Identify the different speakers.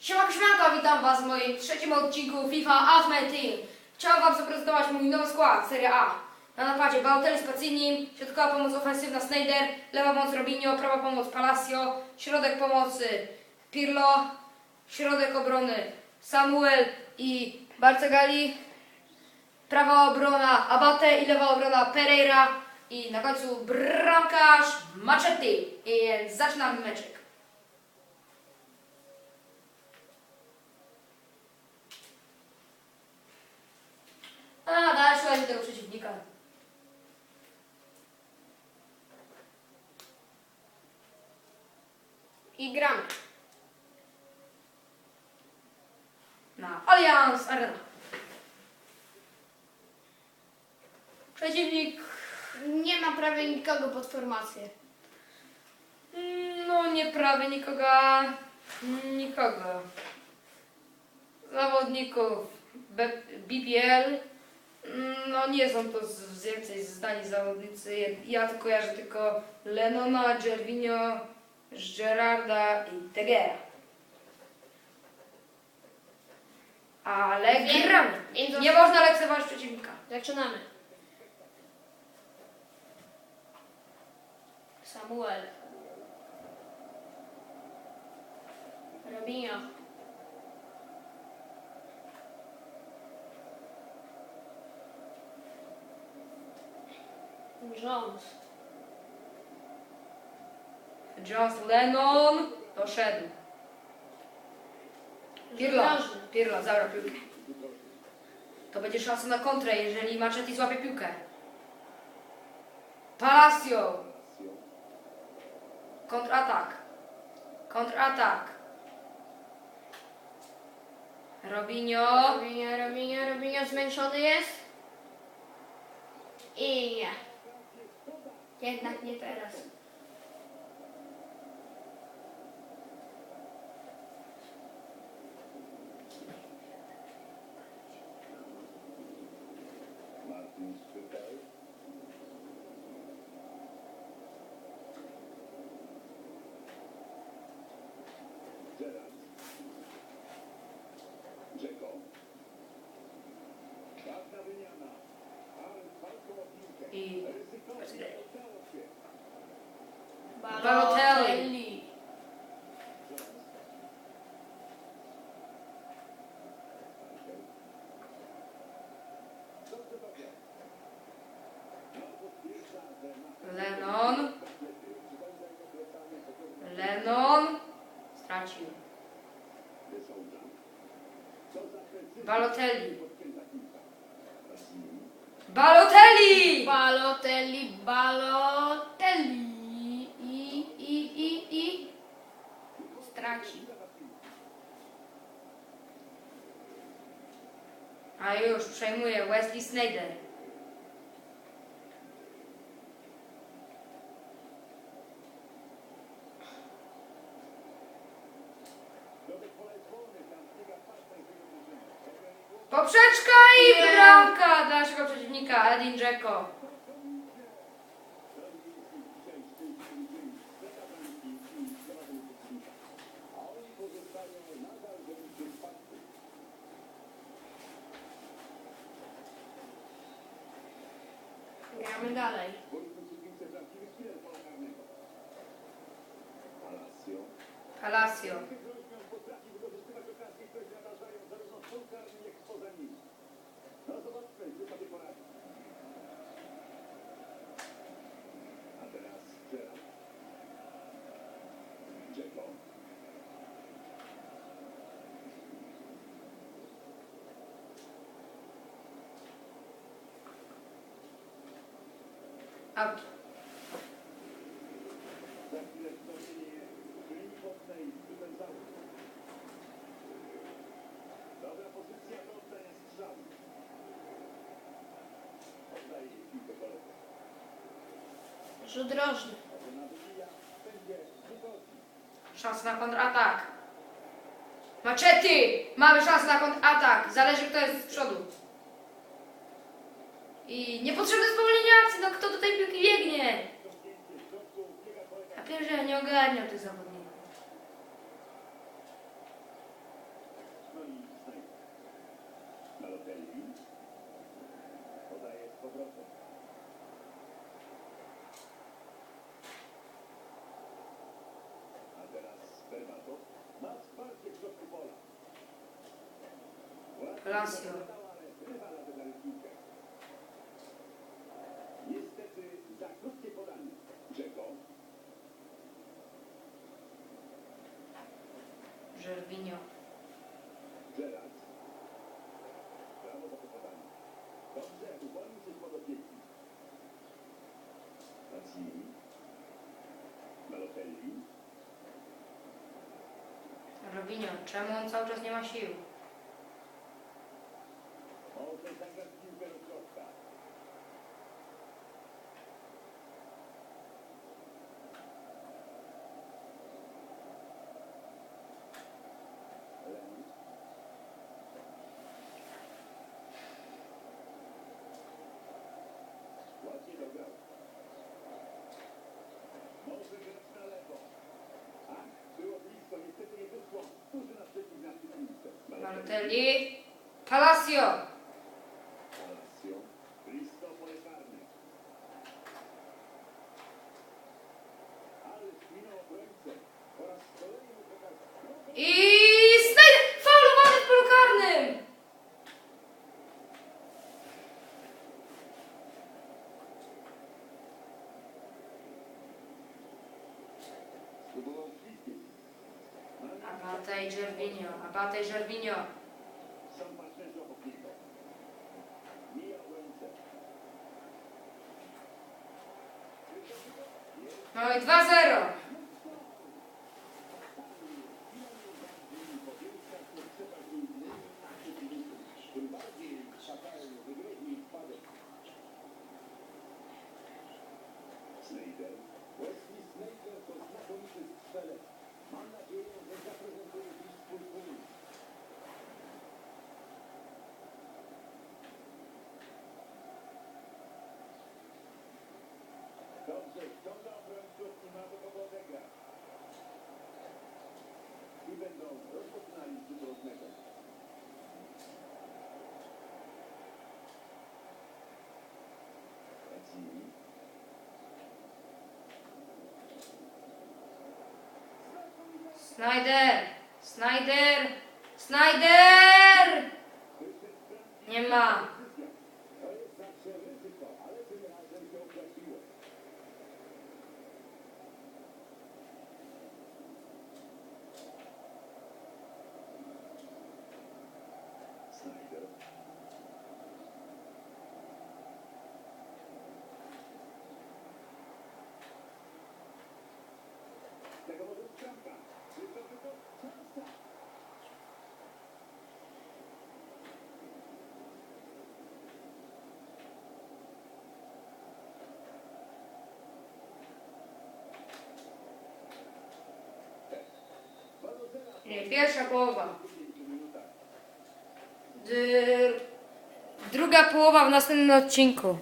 Speaker 1: Siema Krzmianka, witam Was w moim trzecim odcinku FIFA Ultimate Team. Chciałem Wam zaprezentować mój nowy skład, Serie A. Na napadzie Balotelli z środkowa pomoc ofensywna Snyder, lewa pomoc Robinho, prawa pomoc Palacio, środek pomocy Pirlo, środek obrony Samuel i Barcegali, prawa obrona Abate i lewa obrona Pereira i na końcu bramkarz Machetti. I zaczynamy meczek. A, daj szukać tego przeciwnika.
Speaker 2: I gramy.
Speaker 1: Na Allianz Arena. Przeciwnik,
Speaker 2: Nie ma prawie nikogo pod formację.
Speaker 1: no nie prawie nikogo, nikogo. Zawodników B, BPL, mm, no nie są to z, więcej zdani zawodnicy. Ja to kojarzę tylko Lenona, Gervinho, Gerarda i Tegera. Ale
Speaker 2: Wiem.
Speaker 1: gramy.
Speaker 2: Więc
Speaker 1: Nie można lekceważyć przeciwnika.
Speaker 2: Zaczynamy. Samuel. Robinho. Jones.
Speaker 1: Jones Lennon doszedł. Pirlo. Pirlo zabrał piłkę. To będzie szansa na kontrę, jeżeli Machetti złapie piłkę. Palacio. Kontratak. Kontratak. Robinho.
Speaker 2: Robinho, Robinho, Robinho zmęczony jest. I nie. Jednak nie teraz.
Speaker 1: Lennon. Stracił. Balotelli. Balotelli!
Speaker 2: Balotelli, Balotelli. I, i, i, i. Straci.
Speaker 1: A już przejmuje Wesley Snyder. Poprzeczka i
Speaker 2: Nie.
Speaker 1: bramka dla naszego przeciwnika, Edin Dzeko.
Speaker 2: Gramy dalej.
Speaker 3: Palacio. Kolegom.
Speaker 2: Rzut rożny.
Speaker 1: Szansa na kontratak. Maczety! Mamy szansę na kontratak. Zależy kto jest z przodu. I niepotrzebne spowolnienie но кто-то тебе квигнет. А ты же не угарнил, ты забыл. Gracias.
Speaker 3: Robinio, czemu on cały czas nie ma sił? Oteli Palacio. Abate Gervigno, Abate Gervigno. Mamy 2-0.
Speaker 1: Snyder! Snyder!
Speaker 3: Snyder! Nie ma. Pierwsza połowa. Dr... Druga połowa w następnym odcinku.